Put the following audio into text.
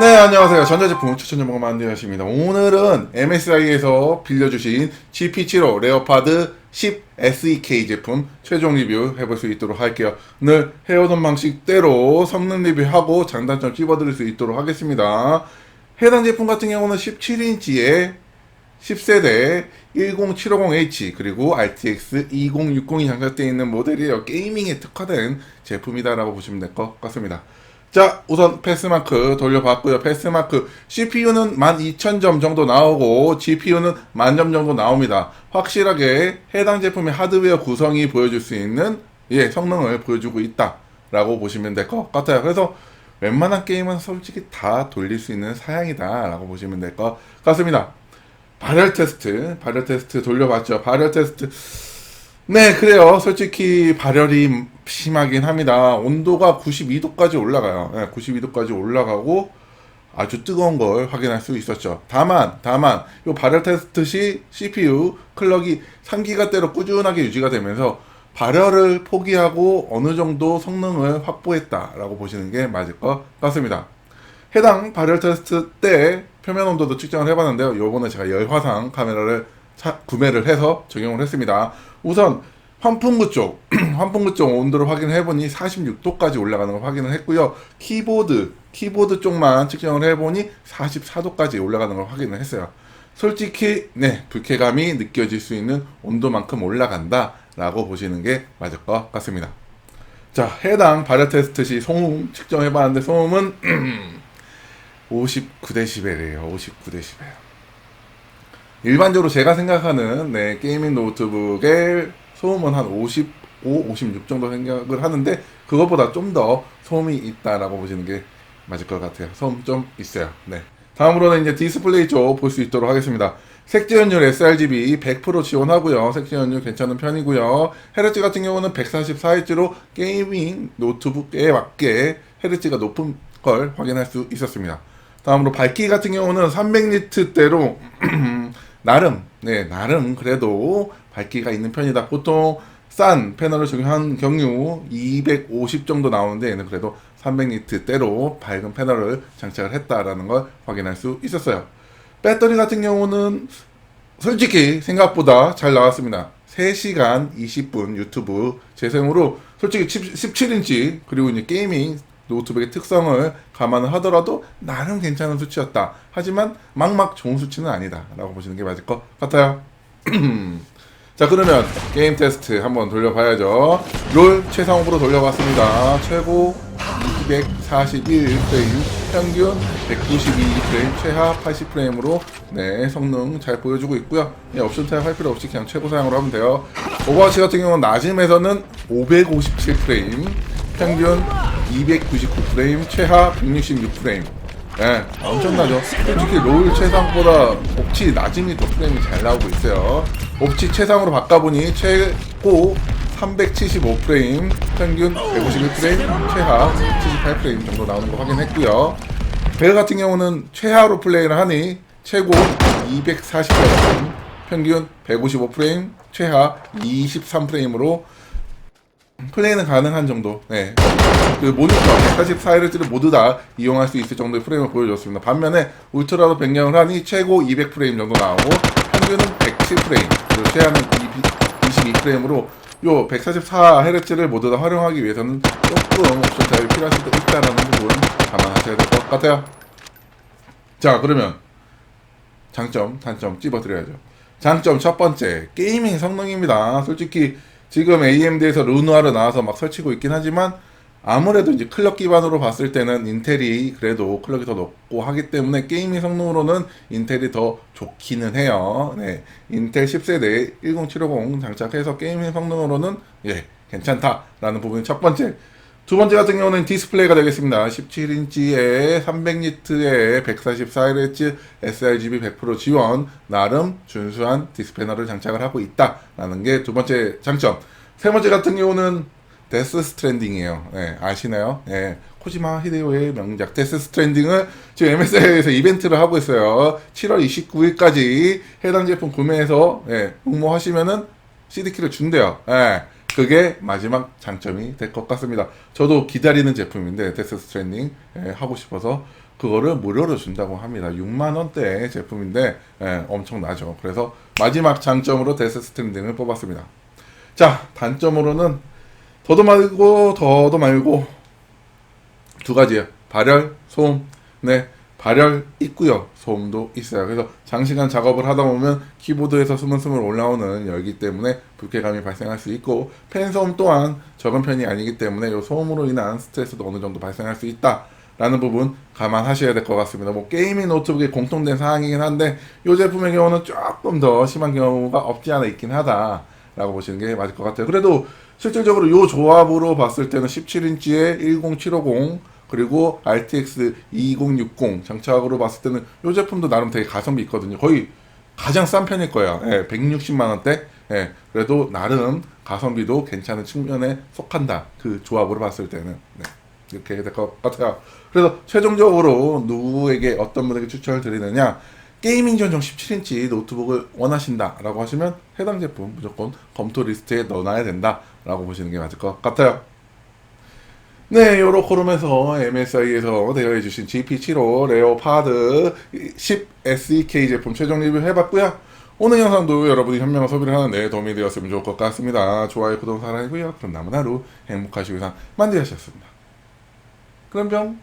네, 안녕하세요. 전자제품 추천 전문가 만두였습니다. 오늘은 MSI에서 빌려주신 GP75 레오파드 10 SEK 제품 최종 리뷰 해볼 수 있도록 할게요. 오늘 해오던 방식대로 성능 리뷰하고 장단점 찝어드릴 수 있도록 하겠습니다. 해당 제품 같은 경우는 17인치에 10세대 10750H 그리고 RTX 2060이 장착되어 있는 모델이에요. 게이밍에 특화된 제품이다라고 보시면 될 것 같습니다. 자, 우선 패스마크 돌려봤고요. 패스마크 CPU는 12,000점 정도 나오고 GPU는 만점 정도 나옵니다. 확실하게 해당 제품의 하드웨어 구성이 보여줄 수 있는 예, 성능을 보여주고 있다 라고 보시면 될 것 같아요. 그래서 웬만한 게임은 솔직히 다 돌릴 수 있는 사양이다 라고 보시면 될 것 같습니다. 발열 테스트, 발열 테스트 돌려봤죠. 발열 테스트. 네, 그래요. 솔직히 발열이 심하긴 합니다. 온도가 92도까지 올라가요. 네, 92도까지 올라가고 아주 뜨거운 걸 확인할 수 있었죠. 다만, 다만, 이 발열 테스트 시 CPU 클럭이 3기가대로 꾸준하게 유지가 되면서 발열을 포기하고 어느 정도 성능을 확보했다라고 보시는 게 맞을 것 같습니다. 해당 발열 테스트 때 표면 온도도 측정을 해봤는데요. 요번에 제가 열화상 카메라를 사- 구매를 해서 적용을 했습니다. 우선 환풍구 쪽, 환풍구 쪽 온도를 확인해 보니 46도까지 올라가는 걸 확인을 했고요. 키보드, 키보드 쪽만 측정을 해 보니 44도까지 올라가는 걸 확인을 했어요. 솔직히, 네, 불쾌감이 느껴질 수 있는 온도만큼 올라간다라고 보시는 게 맞을 것 같습니다. 자, 해당 발열 테스트 시 소음 측정해 봤는데 소음은 59데시벨이에요. 59데시벨. 일반적으로 제가 생각하는 네, 게이밍 노트북의 소음은 한 55, 56 정도 생각을 하는데 그것보다 좀 더 소음이 있다라고 보시는 게 맞을 것 같아요. 소음 좀 있어요. 네. 다음으로는 이제 디스플레이 쪽 볼 수 있도록 하겠습니다. 색지 연율 sRGB 100% 지원하고요. 색지 연율 괜찮은 편이고요. 헤르츠 같은 경우는 144Hz로 게이밍 노트북에 맞게 헤르츠가 높은 걸 확인할 수 있었습니다. 다음으로 밝기 같은 경우는 300니트대로 나름 네 나름 그래도 밝기가 있는 편이다. 보통 싼 패널을 적용한 경우 250 정도 나오는데 얘는 그래도 300니트대로 밝은 패널을 장착을 했다라는 걸 확인할 수 있었어요. 배터리 같은 경우는 솔직히 생각보다 잘 나왔습니다. 3시간 20분 유튜브 재생으로 솔직히 17인치 그리고 이제 게이밍 노트북의 특성을 감안을 하더라도 나름 괜찮은 수치였다. 하지만 막막 좋은 수치는 아니다. 라고 보시는 게 맞을 것 같아요. 자 그러면 게임 테스트 한번 돌려봐야죠. 롤 최상업으로 돌려봤습니다. 최고 241프레임, 평균 192프레임, 최하 80프레임으로 네 성능 잘 보여주고 있고요. 네, 옵션 타입 할 필요 없이 그냥 최고 사양으로 하면 돼요. 오버워치 같은 경우는 낮음에서는 557프레임, 평균 299프레임, 최하 166프레임. 예, 엄청나죠. 솔직히 롤 최상보다 옵치 낮음이 더 프레임이 잘 나오고 있어요. 옵치 최상으로 바꿔보니 최고 375프레임, 평균 151프레임, 최하 78프레임 정도 나오는 거 확인했고요. 배그 같은 경우는 최하로 플레이를 하니 최고 240프레임, 평균 155프레임, 최하 23프레임으로 플레이는 가능한 정도. 네. 그 모니터 144Hz를 모두 다 이용할 수 있을 정도의 프레임을 보여줬습니다. 반면에 울트라로 변경을 하니 최고 200프레임 정도 나오고 평균은 107프레임, 그리고 최하는 22프레임으로 요 144Hz를 모두 다 활용하기 위해서는 조금 옵션 타입이 필요할 수도 있다라는 부분 감안하셔야 될 것 같아요. 자, 그러면 장점, 단점 찝어드려야죠. 장점 첫 번째, 게이밍 성능입니다. 솔직히 지금 AMD에서 루누아르 나와서 막 설치고 있긴 하지만 아무래도 이제 클럭 기반으로 봤을 때는 인텔이 그래도 클럭이 더 높고 하기 때문에 게이밍 성능으로는 인텔이 더 좋기는 해요. 네. 인텔 10세대 10750 장착해서 게이밍 성능으로는 예, 괜찮다라는 부분이 첫 번째. 두 번째 같은 경우는 디스플레이가 되겠습니다. 17인치에 300니트에 144Hz sRGB 100% 지원 나름 준수한 디스패널을 장착을 하고 있다라는 게 두 번째 장점. 세 번째 같은 경우는 데스 스트랜딩이에요. 네, 아시나요? 네, 코지마 히데오의 명작 데스 스트랜딩을 지금 MSI에서 이벤트를 하고 있어요. 7월 29일까지 해당 제품 구매해서 네, 응모하시면은 CD키를 준대요. 네, 그게 마지막 장점이 될 것 같습니다. 저도 기다리는 제품인데 데스 스트랜딩 예, 하고 싶어서 그거를 무료로 준다고 합니다. 6만 원대 제품인데 예, 엄청나죠. 그래서 마지막 장점으로 데스 스탠딩을 뽑았습니다. 자 단점으로는 더도 말고 더도 말고 두 가지예요. 발열, 소음. 네, 발열 있고요. 소음도 있어요. 그래서 장시간 작업을 하다 보면 키보드에서 스물스물 올라오는 열기 때문에 불쾌감이 발생할 수 있고 팬 소음 또한 적은 편이 아니기 때문에 이 소음으로 인한 스트레스도 어느 정도 발생할 수 있다. 라는 부분 감안하셔야 될 것 같습니다. 뭐 게이밍 노트북의 공통된 사항이긴 한데 이 제품의 경우는 조금 더 심한 경우가 없지 않아 있긴 하다라고 보시는 게 맞을 것 같아요. 그래도 실질적으로 이 조합으로 봤을 때는 17인치에 10750 그리고 RTX 2060 장착으로 봤을 때는 이 제품도 나름 되게 가성비 있거든요. 거의 가장 싼 편일 거예요. 예, 160만 원대. 예, 그래도 나름 가성비도 괜찮은 측면에 속한다. 그 조합으로 봤을 때는 네, 이렇게 될 것 같아요. 그래서 최종적으로 누구에게 어떤 분에게 추천을 드리느냐? 게이밍 전용 17인치 노트북을 원하신다라고 하시면 해당 제품 무조건 검토 리스트에 넣어놔야 된다라고 보시는 게 맞을 것 같아요. 네, 요로 코룸에서 MSI에서 대여해주신 GP75 레오파드 10 SEK 제품 최종 리뷰 해봤고요. 오늘 영상도 여러분이 현명한 소비를 하는데 도움이 되었으면 좋을 것 같습니다. 좋아요, 구독, 사랑이고요. 그럼 남은 하루 행복하시고 이상 만드셨습니다. 그럼 병.